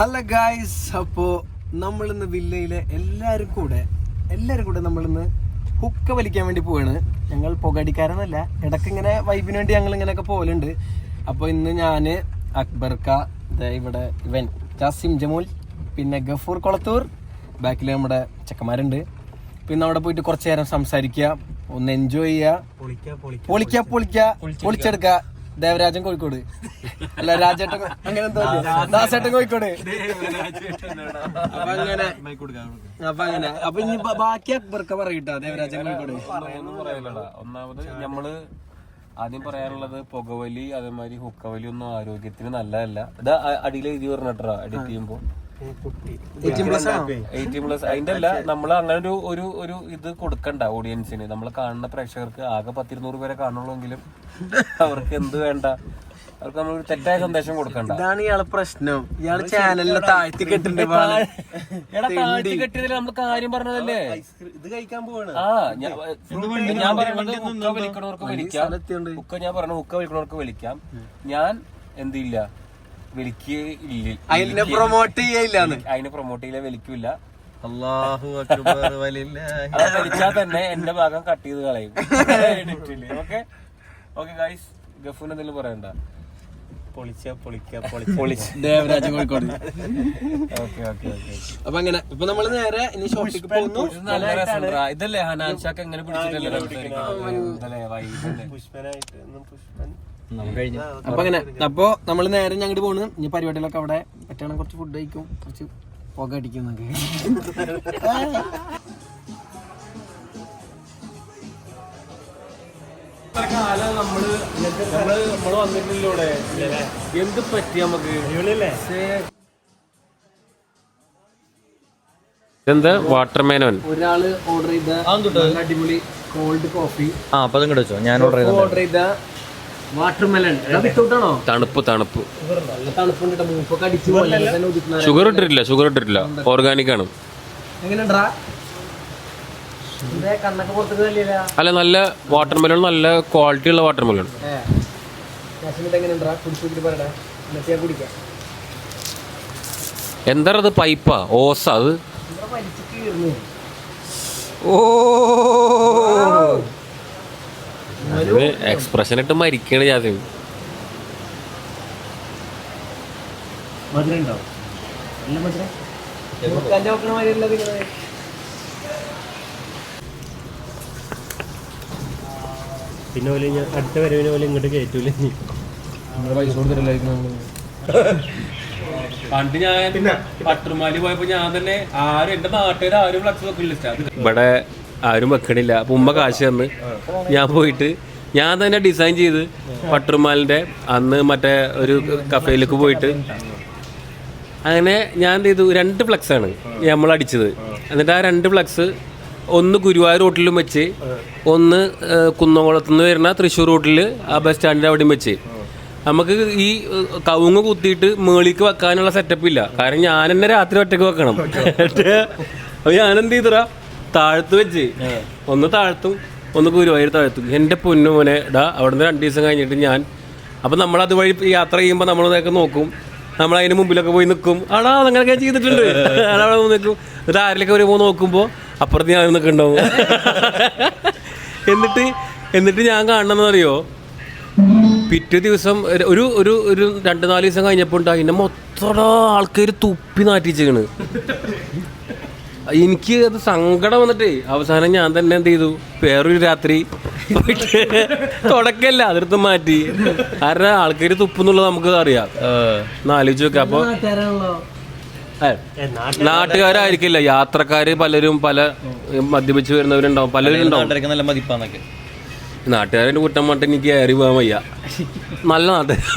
Hello guys അപ്പോ നമ്മളിന്ന് വില്ലയിലെ എല്ലാവരും കൂടെ എല്ലാവരും കൂടെ നമ്മളിന്ന് ഹുക്ക വലിക്കാൻ വേണ്ടി പോവാണ്. ഞങ്ങൾ പുകടിക്കാരെന്നല്ല ഇടയ്ക്ക് ഇങ്ങനെ വൈബിന് വേണ്ടി ഞങ്ങൾ ഇങ്ങനെയൊക്കെ പോകലുണ്ട് അപ്പോൾ ഇന്ന് ഞാൻ അക്ബർ ദേ ഇവിടെ ഇവൻ ജാസിം ജമൂൽ പിന്നെ ഗഫൂർ കൊളത്തൂർ ബാക്കിൽ നമ്മുടെ ചെക്കന്മാരുണ്ട്. പിന്നെ അവിടെ പോയിട്ട് കുറച്ച് നേരം സംസാരിക്കുക ഒന്ന് എൻജോയ് ചെയ്യുക. പൊളിക്ക പൊളിക്ക പൊളിച്ചെടുക്ക. ദേവരാജൻ കോഴിക്കോട്. അല്ല രാജേട്ടൻ അങ്ങനെ എന്തോ? ദാസേട്ടൻ കോഴിക്കോട്. അപ്പൊ അങ്ങനെ അപ്പൊ അങ്ങനെ. അപ്പൊ ഇനി ബാക്കി അക്ബർക്ക പറയട്ടോ ദേവരാജൻ കോഴിക്കോട്. ഒന്നാമത് നമ്മൾ ആദ്യം പറയാനുള്ളത് പുകവലി അതേമാതിരി ഹുക്കവലി ഒന്നും ആരോഗ്യത്തിന് നല്ലതല്ല. ഇത് അടിയിൽ എഴുതി പറഞ്ഞിട്ടാ എഡിറ്റ് ചെയ്യുമ്പോ? അതിന്റെ അല്ല നമ്മൾ അങ്ങനെ ഒരു ഒരു ഒരു ഇത് കൊടുക്കണ്ട ഓഡിയൻസിന് നമ്മൾ കാണുന്ന പ്രേക്ഷകർക്ക് ആകെ പത്തിരുന്നൂറ് പേരെ കാണുള്ളൂങ്കിലും അവർക്ക് എന്ത് വേണ്ട? അവർക്ക് നമ്മൾ ഒരു തെറ്റായ സന്ദേശം കൊടുക്കണ്ട. ഇതാണ് ഇയാളെ പ്രശ്നം. ഇയാൾ ചാനലിലെ താഴ്ത്തി കെട്ടിണ്ട് എടാ താഴ്ത്തി കെട്ടിയതിൽ നമ്മൾ കാര്യം പറഞ്ഞതല്ലേ? ഇത് കഴിക്കാൻ പോവാണ്. ആ ഞാൻ ഞാൻ പറയുന്നത് വിളിക്കണവർക്ക് വിളിക്കാം. വലിക്കാം ഞാൻ പറഞ്ഞു ഉക്ക വലിക്കണവർക്ക് വിളിക്കാം. ഞാൻ എന്തില്ല? അതിനെ പ്രൊമോട്ട് ചെയ്യില്ല അതിനെ പ്രൊമോട്ട് ചെയ്യില്ല വിളിക്കില്ല. അള്ളാഹു അക്ബർ തന്നെ എന്റെ ഭാഗം കട്ട് ചെയ്ത് കളയും. ഓക്കെ? ഓക്കെ ഗൈസ് ഗഫൂൻ എന്തെങ്കിലും പറയണ്ട? കോഴിക്കോട്. അപ്പൊ അങ്ങനെ ഇപ്പൊ നമ്മൾ നേരെ ഇനി ഷോപ്പിലേക്ക് പോകുന്നു. ഇതല്ലേ ഹനാൻഷാക്ക് എങ്ങനെ പിടിച്ചിട്ടല്ലേ അപ്പൊ അങ്ങനെ അപ്പൊ നമ്മൾ നേരെ ഞങ്ങോട്ട് പോണ്. ഇനി പരിപാടികളൊക്കെ അവിടെ പറ്റണം കുറച്ച് ഫുഡ് കഴിക്കും. കുറച്ച് പുക അടിക്കുന്നൊക്കെ കാലം നമ്മൾ നമ്മൾ വന്നിട്ടില്ലൂടെ? എന്ത് പറ്റി നമുക്ക്? ഇതെന്താ? വാട്ടർമേനോൻ ഒരാൾ ഓർഡർ ചെയ്ത അടിപൊളി കോൾഡ് കോഫി ആ അപ്പൊ അതും വെച്ചോ. ഞാൻ ഓർഡർ ചെയ്ത ഓർഡർ ചെയ്ത തണുപ്പ് തണുപ്പ്. ഷുഗർ ഇട്ടിട്ടില്ല ഷുഗർ ഇട്ടിട്ടില്ല. ഓർഗാനിക് ആണ്. അല്ല നല്ല വാട്ടർമെലൺ നല്ല ക്വാളിറ്റി ഉള്ള വാട്ടർ മെലൺ എന്താ അത് പൈപ്പാ? ഓസ അത്? ഓ. എക്സ്പ്രഷൻ ഇട്ട് മരിക്കണ ജാതി. പിന്നെ പോലെ ഞാൻ അടുത്ത വരവിന് പോലെ ഇങ്ങോട്ട് കയറ്റൂല പൈസ കൊടുത്തിട്ടില്ലായിരുന്നു പണ്ട് ഞാൻ പട്ടുമാലി പോയപ്പോ ഞാൻ തന്നെ ആരും എന്റെ നാട്ടുകാർ ആരും ഫ്ലക്സ് വെക്കില്ല ഇവിടെ ആരും വെക്കണില്ല. അപ്പൊ ഉമ്മ കാശ് തന്ന് ഞാൻ പോയിട്ട് ഞാൻ തന്നെ ഡിസൈൻ ചെയ്ത് പട്ടുമാലിന്റെ അന്ന് മറ്റേ ഒരു കഫേയിലേക്ക് പോയിട്ട് അങ്ങനെ ഞാൻ എന്ത് ചെയ്തു? രണ്ട് ഫ്ലക്സ് ആണ് നമ്മൾ അടിച്ചത്. എന്നിട്ട് ആ രണ്ട് ഫ്ലക്സ് ഒന്ന് ഗുരുവായൂർ റോട്ടിലും വെച്ച് ഒന്ന് കുന്നംകുളത്ത് നിന്ന് വരുന്ന തൃശ്ശൂർ റോട്ടിൽ ആ ബസ് സ്റ്റാൻഡിന്റെ അവിടെയും വെച്ച്. നമുക്ക് ഈ കവുങ്ങ് കുത്തിയിട്ട് മേളിക്ക് വെക്കാനുള്ള സെറ്റപ്പ് ഇല്ല. കാരണം ഞാൻ തന്നെ രാത്രി ഒറ്റയ്ക്ക് വെക്കണം. എന്നിട്ട് അപ്പൊ ഞാൻ എന്ത് ചെയ്തടാ? താഴത്ത് വെച്ച്. ഒന്ന് താഴ്ത്തും ഒന്ന് ഗുരുവായൂർ താഴ്ത്തും. എന്റെ പൊന്നു മോനെ ഇടാ അവിടെ നിന്ന് രണ്ട് ദിവസം കഴിഞ്ഞിട്ട് ഞാൻ അപ്പം നമ്മൾ അതുവഴി യാത്ര ചെയ്യുമ്പോൾ നമ്മൾ ഇതൊക്കെ നോക്കും. നമ്മൾ അതിന് മുമ്പിലൊക്കെ പോയി നിൽക്കും ആടാ അങ്ങനെയൊക്കെ ചെയ്തിട്ടുണ്ട്. ആടാ അവിടെ നിൽക്കും എന്നിട്ട് ആരിലൊക്കെ വരുമ്പോൾ നോക്കുമ്പോൾ അപ്പുറത്ത് ഞാൻ നിൽക്കുന്നുണ്ടാവും എന്നിട്ട് എന്നിട്ട് ഞാൻ കാണണമെന്നറിയോ പിറ്റേ ദിവസം ഒരു- ഒരു ഒരു രണ്ട് നാല് ദിവസം കഴിഞ്ഞപ്പോൾ ഉണ്ടായി. എന്നെ മൊത്തം ആൾക്കാർ തുപ്പി നാട്ടിച്ചാണ് എനിക്ക് അത് സങ്കടം വന്നിട്ടേ. അവസാനം ഞാൻ തന്നെ എന്ത് ചെയ്തു? വേറൊരു രാത്രി പോയിട്ട് തുടക്കല്ല അതിർത്ത് മാറ്റി. കാരണം ആൾക്കാർ തുപ്പെന്നുള്ളത് നമുക്ക് അറിയാം. എന്നാലോചിച്ച് നോക്കാം. അപ്പൊ നാട്ടുകാരായിരിക്കില്ല. യാത്രക്കാര് പലരും പല മദ്യപിച്ച് വരുന്നവരുണ്ടാവും. പലരും ഉണ്ടാവും. നല്ല മതിപ്പാന്നൊക്കെ. നാട്ടുകാരുടെ കുറ്റം മട്ട് എനിക്ക് കയറി പോകാൻ വയ്യ. നല്ല നാട്ടുകാർ